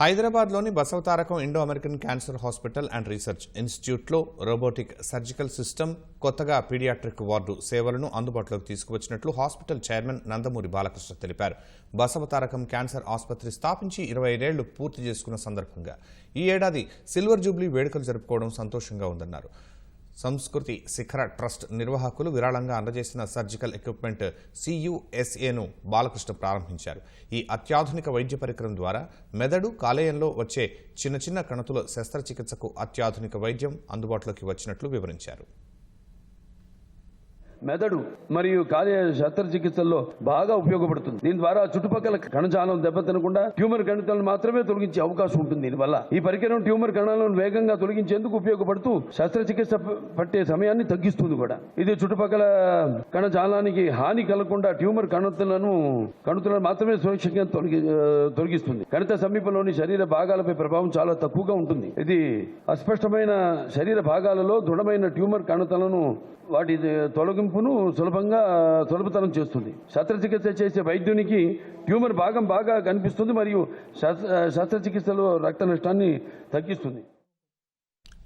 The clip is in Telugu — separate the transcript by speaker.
Speaker 1: హైదరాబాద్లోని Basavatarakam Indo American cancer hospital and research ఇన్స్టిట్యూట్లో రోబోటిక్ సర్జికల్ సిస్టమ్ కొత్తగా పీడియాట్రిక్ వార్డు సేవలను అందుబాటులోకి తీసుకువచ్చినట్లు హాస్పిటల్ చైర్మన్ నందమూరి బాలకృష్ణ తెలిపారు. బసవతారకం క్యాన్సర్ ఆసుపత్రి స్థాపించి ఇరవై ఐదేళ్ళు పూర్తి చేసుకున్న సందర్భంగా ఈ ఏడాది సిల్వర్ జూబ్లీ వేడుకలు జరుపుకోవడం సంతోషంగా ఉందన్నారు. సంస్కృతి శిఖర ట్రస్ట్ నిర్వాహకులు విరాళంగా అందజేసిన సర్జికల్ ఎక్విప్మెంట్ సియుఎస్ఏను బాలకృష్ణ ప్రారంభించారు. ఈ అత్యాధునిక వైద్య పరికరం ద్వారా మెదడు కాలేయంలో వచ్చే చిన్న చిన్న కణతుల శస్త్రచికిత్సకు అత్యాధునిక వైద్యం అందుబాటులోకి వచ్చినట్లు వివరించారు.
Speaker 2: మెదడు మరియు కాలేయ శస్త్రచికిత్సల్లో బాగా ఉపయోగపడుతుంది. దీని ద్వారా చుట్టుపక్కల కణజాలం దెబ్బతినకుండా ట్యూమర్ కణితాలను మాత్రమే తొలగించే అవకాశం ఉంటుంది. దీనివల్ల ఈ పరికరం ట్యూమర్ కణాలను వేగంగా తొలగించేందుకు ఉపయోగపడుతూ శస్త్రచికిత్స పట్టే సమయాన్ని తగ్గిస్తుంది కూడా. ఇది చుట్టుపక్కల కణజాలానికి హాని కలగకుండా ట్యూమర్ కణతులను కణుతులను మాత్రమే సురక్షితంగా తొలగి తొలగిస్తుంది. కణిత సమీపంలోని శరీర భాగాలపై ప్రభావం చాలా తక్కువగా ఉంటుంది. ఇది అస్పష్టమైన శరీర భాగాలలో దృఢమైన ట్యూమర్ కణతలను వాటి తొలగింపును సులభంగా సులభతరం చేస్తుంది. శస్త్రచికిత్స చేసే వైద్యునికి ట్యూమర్ భాగం బాగా కనిపిస్తుంది మరియు శస్త్ర శస్త్రచికిత్సలో రక్త నష్టాన్ని తగ్గిస్తుంది.